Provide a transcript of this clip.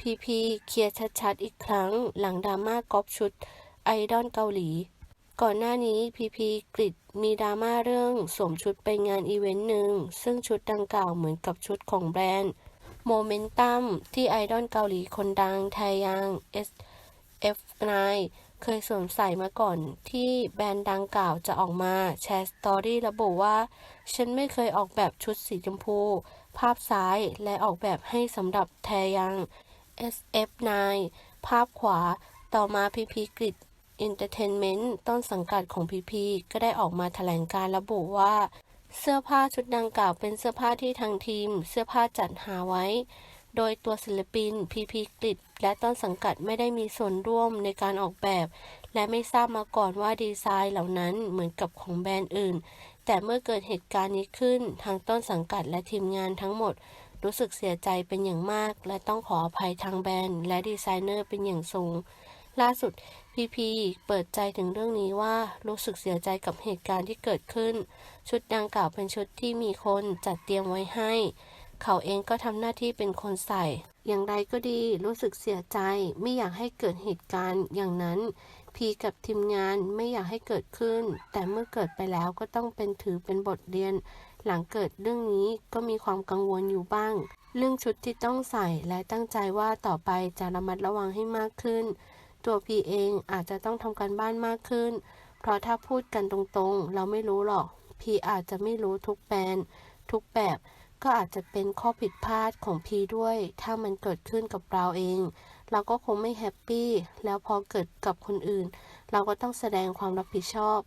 พีพีเคลียร์ชัดๆ อีกครั้งหลังดราม่ากอปชุดไอดอลเกาหลี ก่อนหน้านี้พีพีกริดมีดราม่าเรื่องสวมชุดไปงานอีเวนต์หนึ่ง ซึ่งชุดดังกล่าวเหมือนกับชุดของแบรนด์โมเมนตัมที่ไอดอลเกาหลีคนดังไทยัง SF9 เคยสวมใส่มาก่อนที่แบรนด์ดังกล่าวจะออกมาแชร์สตอรี่ระบุว่า ฉันไม่เคยออกแบบชุดสีชมพู ภาพซ้ายและออกแบบให้สำหรับแทยัง SF9 ภาพขวา ต่อมาพีพีกริดอินเตอร์เทนเมนต์ต้นสังกัดของพีพีก็ได้ออกมาแถลงการระบุว่า เสื้อผ้าชุดดังกล่าวเป็นเสื้อผ้าที่ทางทีม เสื้อผ้าจัดหาไว้ โดยตัวศิลปินพีพีกริดและต้นสังกัดไม่ได้มีส่วนร่วมในการออกแบบ และไม่ทราบมาก่อนว่าดีไซน์เหล่านั้นเหมือนกับของแบรนด์อื่น แต่เมื่อเกิดเหตุการณ์นี้ขึ้นทางต้นสังกัดและทีมงานทั้งหมด รู้สึกเสียใจเป็นอย่างมาก และต้องขออภัยทางแบรนด์และดีไซเนอร์เป็นอย่างสูง ล่าสุดพีพีเปิดใจถึงเรื่องนี้ว่ารู้สึกเสียใจกับเหตุการณ์ที่เกิดขึ้น ชุดดังกล่าวเป็นชุดที่มีคนจัดเตรียมไว้ให้ เขาเองก็ทำหน้าที่เป็นคนใส่ อย่างไรก็ดีรู้สึกเสียใจไม่อยากให้เกิดเหตุการณ์อย่างนั้นพีกับทีมงานไม่อยากให้เกิดขึ้น แต่เมื่อเกิดไปแล้วก็ต้องเป็นถือเป็นบทเรียน หลังเกิดเรื่องนี้ก็มีความกังวลอยู่บ้าง เรื่องชุดที่ต้องใส่และตั้งใจว่าต่อไปจะระมัดระวังให้มากขึ้น ตัวพีเองอาจจะต้องทำการบ้านมากขึ้น เพราะถ้าพูดกันตรงๆ เราไม่รู้หรอก พีอาจจะไม่รู้ทุกแบรนด์ทุกแบบก็อาจจะเป็นข้อผิดพลาดของพีด้วย ถ้ามันเกิดขึ้นกับเราเอง เราก็คงไม่แฮปปี้ แล้วพอเกิดกับคนอื่น เราก็ต้องแสดงความรับผิดชอบ